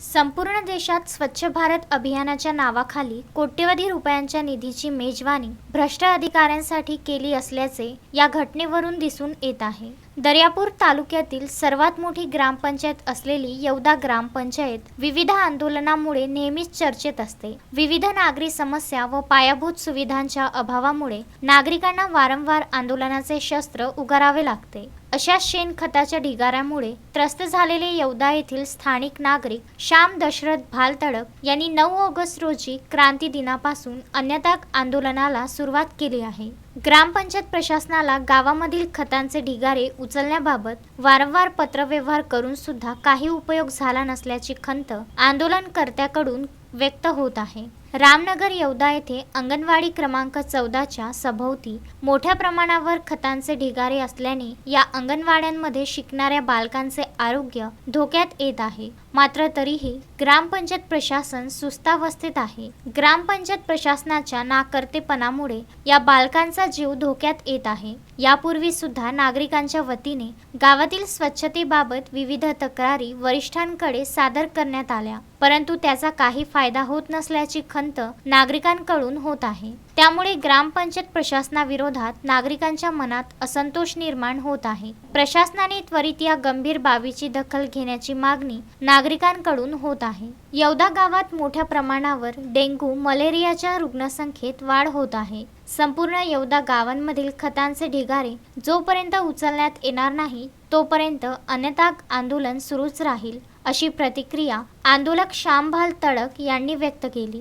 संपूर्ण देशात स्वच्छ भारत अभियानाच्या नावाखाली कोट्यवधी रुपयांच्या निधीची मेजवानी भ्रष्ट अधिकाऱ्यांसाठी केली असल्याचे या घटनेवरून दिसून येत आहे. दर्यापूर तालुक्यातील सर्वात मोठी ग्रामपंचायत असलेली येवदा ग्रामपंचायत विविध आंदोलनामुळे नेहमीच चर्चेत असते. विविध नागरी समस्या व पायाभूत सुविधांच्या अभावामुळे नागरिकांना वारंवार आंदोलनाचे शस्त्र उगारावे लागते. अशा शेणखताच्या ढिगाऱ्यामुळे त्रस्त झालेले येवदा येथील स्थानिक नागरिक श्याम दशरथ भालतडक यांनी नऊ ऑगस्ट रोजी क्रांती दिनापासून अन्नदाग आंदोलनाला सुरुवात केली आहे. ग्रामपंचायत प्रशासनाला गावामधील खतांचे ढिगारे उचलण्याबाबत वारंवार पत्रव्यवहार करून सुद्धा काही उपयोग झाला नसल्याची खंत आंदोलनकर्त्याकडून व्यक्त होत आहे. रामनगर येवदा येथे अंगणवाडी क्रमांक चौदाच्या सभोवती मोठ्या प्रमाणावर खतांचे ढिगारे असल्याने या अंगणवाड्यांमध्ये शिकणाऱ्या बालकांचे आरोग्य धोक्यात येत आहे. मात्र तरीही ग्रामपंचायत प्रशासन सुस्तावस्थेत आहे. ग्रामपंचायत प्रशासनाच्या नाकर्तेपणामुळे या बालकांचा जीव धोक्यात येत आहे. यापूर्वी सुद्धा नागरिकांच्या वतीने गावातील स्वच्छतेबाबत विविध तक्रारी वरिष्ठांकडे सादर करण्यात आल्या. परंतु त्याचा काही फायदा होत नसल्याची खंत नागरिकांकडून होत आहे. त्यामुळे ग्रामपंचायत प्रशासनाविरोधात नागरिकांच्या मनात असंतोष निर्माण होत आहे. प्रशासनाने त्वरित या गंभीर बाबीची दखल घेण्याची मागणी नागरिकांकडून होत आहे. येवदा गावात मोठ्या प्रमाणावर डेंग्यू मलेरियाच्या रुग्णसंख्येत वाढ होत आहे. संपूर्ण येवदा गावांमधील खतांचे ढिगारे जोपर्यंत उचलण्यात येणार नाही तोपर्यंत अन्यथा आंदोलन सुरूच राहील. अशी प्रतिक्रिया आंदोलक श्यामभाल तडक यांनी व्यक्त केली.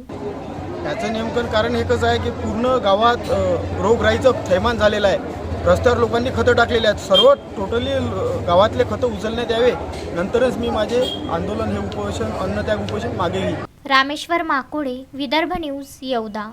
त्याचं नेमकं कारण एकच आहे की पूर्ण गावात रोगराईचं थैमान झालेलं आहे. रस्त्यावर लोकांनी खतं टाकलेली आहेत. सर्व टोटली गावातले खतं उचलण्यात यावे. नंतरच मी माझे आंदोलन हे उपोषण अन्नत्याग उपोषण मागे रामेश्वर माकोडे विदर्भ न्यूज येवदा.